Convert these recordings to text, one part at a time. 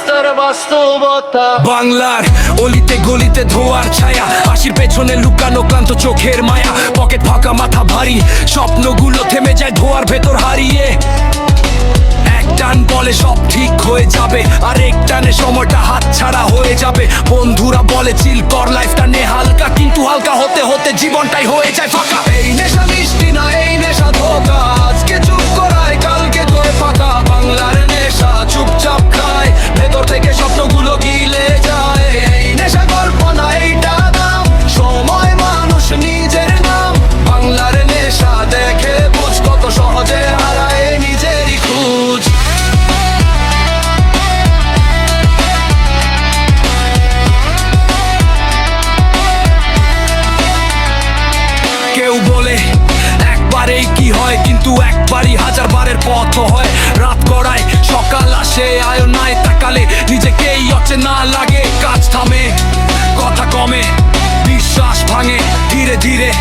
রাস্তার বাস্তবতা। বাংলার অলিতে গলিতে ধোয়ার ছায়া হাসির পেছনে লুকানো ক্লান্ত চোখের মায়া, পকেট ফাঁকা, মাথা ভারী, স্বপ্নগুলো থেমে যায় ধোয়ার ভেতর হারিয়ে। টান বলে সব ঠিক হয়ে যাবে, আর এক টানে সময়টা হাত ছাড়া হয়ে যাবে। বন্ধুরা বলে, চিল কর লাইফটা নে হালকা, কিন্তু হালকা হতে হতে জীবনটাই হয়ে যায় ফাঁকা। এই নেশা মিষ্টি না, এই নেশা ধোকা। একবারই হাজার বারের পথ হয়। রাত করায় সকাল আসে, আয় নাই তাকালে। নিজেকেই অচেনা লাগে, কাজ থামে, কথা কমে, বিশ্বাস ভাঙে ধীরে ধীরে।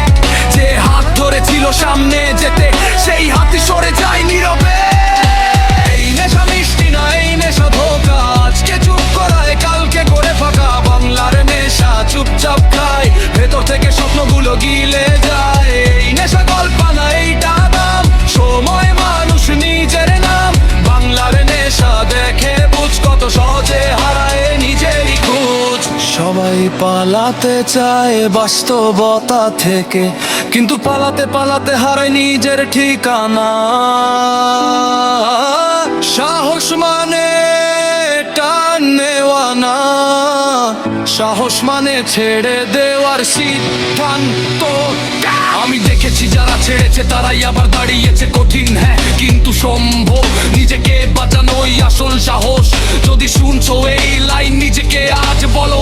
যে হাত ধরেছিল সামনে যেতে, সেই হাতই সরে যায় নীরবে। মিষ্টি না চুপ করায়, কালকে করে ফাঁকা। চুপচাপ খায়। ভেতর থেকে স্বপ্নগুলো গিলে যায়। পালাতে চায় বাস্তবতা থেকে, কিন্তু পালাতে পালাতে হারায় নিজের ঠিকানা। সাহস মানে টান নেওয়া না, সাহস মানে ছেড়ে দেওয়ার সিদ্ধান্ত। আমি দেখেছি যারা ছেড়েছে, তারাই আবার দাঁড়িয়েছে কঠিন হ্যাঁ কিন্তু সম্ভব নিজেকে বাঁচানোই আসল সাহস। যদি শুনছো এই লাইন, নিজেকে আজ বলো